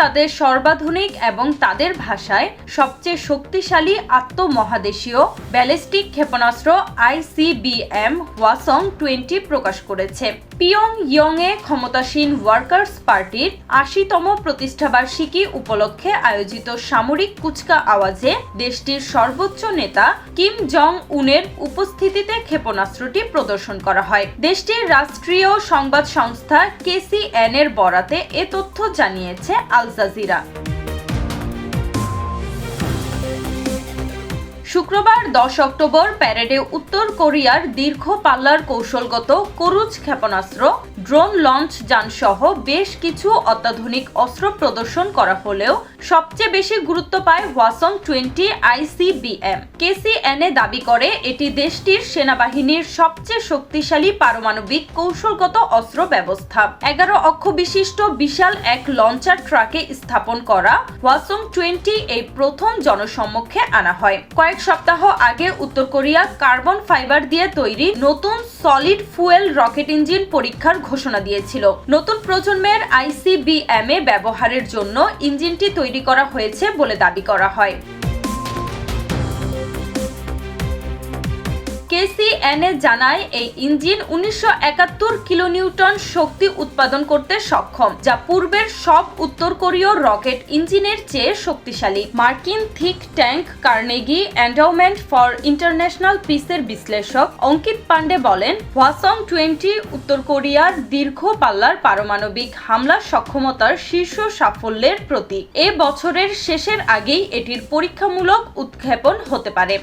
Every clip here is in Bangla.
তাদের সর্বাধুনিক এবং তাদের ভাষায় সবচেয়ে শক্তিশালী আত্মমহাদেশীয় ব্যালিস্টিক ক্ষেপণাস্ত্র আইসিবিএম ওয়াসং টোয়েন্টি প্রকাশ করেছে। পিয়ং ইয়ংয়ে ক্ষমতাসীন ওয়ার্কার্স পার্টির আশিতম প্রতিষ্ঠাবার্ষিকী উপলক্ষে আয়োজিত সামরিক কুচকা আওয়াজে দেশটির সর্বোচ্চ নেতা কিম জং উনের উপস্থিতিতে ক্ষেপণাস্ত্রটি প্রদর্শন করা হয়। দেশটির রাষ্ট্রীয় সংবাদ সংস্থা কেসিএন এর বরাতে এ তথ্য জানিয়েছে। Al Jazeera. শুক্রবার দশ অক্টোবর প্যারেডে উত্তর কোরিয়ার দীর্ঘ পাল্লার কৌশলগত করুজ ক্ষেপণাস্ত্র ড্রোন লঞ্চ যানসহ বেশ কিছু অত্যাধুনিক অস্ত্র প্রদর্শন করা হলেও সবচেয়ে বেশি গুরুত্ব পায় ওয়াসং টোয়েন্টি আইসিবিএম। কেসিএনএ দাবি করে, এটি দেশটির সেনাবাহিনীর সবচেয়ে শক্তিশালী পারমাণবিক কৌশলগত অস্ত্র ব্যবস্থা। এগারো অক্ষ বিশিষ্ট বিশাল এক লঞ্চার ট্রাকে স্থাপন করা ওয়াসং টোয়েন্টি এই প্রথম জনসম্মুখে আনা হয়। কয়েক সপ্তাহ আগে উত্তর কোরিয়া কার্বন ফাইবার দিয়ে তৈরি নতুন সলিড ফুয়েল রকেট ইঞ্জিন পরীক্ষার ঘোষণা দিয়েছিল। নতুন প্রজন্মের আইসিবিএম এ ব্যবহারের জন্য ইঞ্জিনটি তৈরি করা হয়েছে বলে দাবি করা হয়। কেসিএনএ জানায়, এই ইঞ্জিন উনিশশো একাত্তর কিলোনিউটন শক্তি উৎপাদন করতে সক্ষম, যা পূর্বের সব উত্তর কোরীয় রকেট ইঞ্জিনের চেয়ে শক্তিশালী। মার্কিন think tank Carnegie endowment for international পিসের বিশ্লেষক অঙ্কিত পান্ডে বলেন, হোয়াসং টোয়েন্টি উত্তর কোরিয়ার দীর্ঘ পাল্লার পারমাণবিক হামলা সক্ষমতার শীর্ষ সাফল্যের প্রতীক। এ বছরের শেষের আগেই এটির পরীক্ষামূলক উৎক্ষেপণ হতে পারে।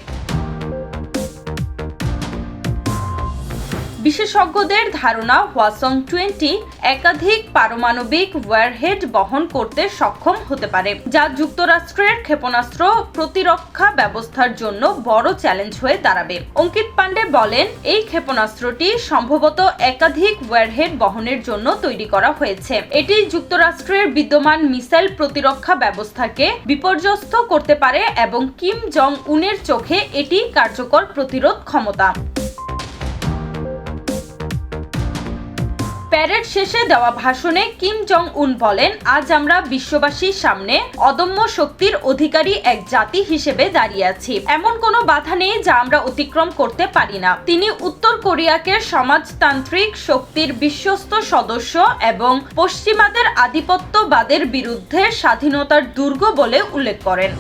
বিশেষজ্ঞদের ধারণা হোয়াসং টোয়েন্টি একাধিক পারমাণবিক ওয়ারহেড বহন করতে সক্ষম হতে পারে, যা যুক্তরাষ্ট্রের ক্ষেপণাস্ত্র প্রতিরক্ষা ব্যবস্থার জন্য বড় চ্যালেঞ্জ হয়ে দাঁড়াবে। অঙ্কিত পান্ডে বলেন, এই ক্ষেপণাস্ত্রটি সম্ভবত একাধিক ওয়ারহেড বহনের জন্য তৈরি করা হয়েছে। এটি যুক্তরাষ্ট্রের বিদ্যমান মিসাইল প্রতিরক্ষা ব্যবস্থাকে বিপর্যস্ত করতে পারে এবং কিম জং উনের চোখে এটি কার্যকর প্রতিরোধ ক্ষমতা। প্যারেড শেষে দেওয়া ভাষণে কিম জং উন বলেন, আজ আমরা বিশ্ববাসীর সামনে অদম্য শক্তির অধিকারী এক জাতি হিসেবে দাঁড়িয়ে আছি। এমন কোনো বাধা নেই যা আমরা অতিক্রম করতে পারি না। তিনি উত্তর কোরিয়াকে সমাজতান্ত্রিক শক্তির বিশ্বস্ত সদস্য এবং পশ্চিমাদের আধিপত্যবাদের বিরুদ্ধে স্বাধীনতার দুর্গ বলে উল্লেখ করেন।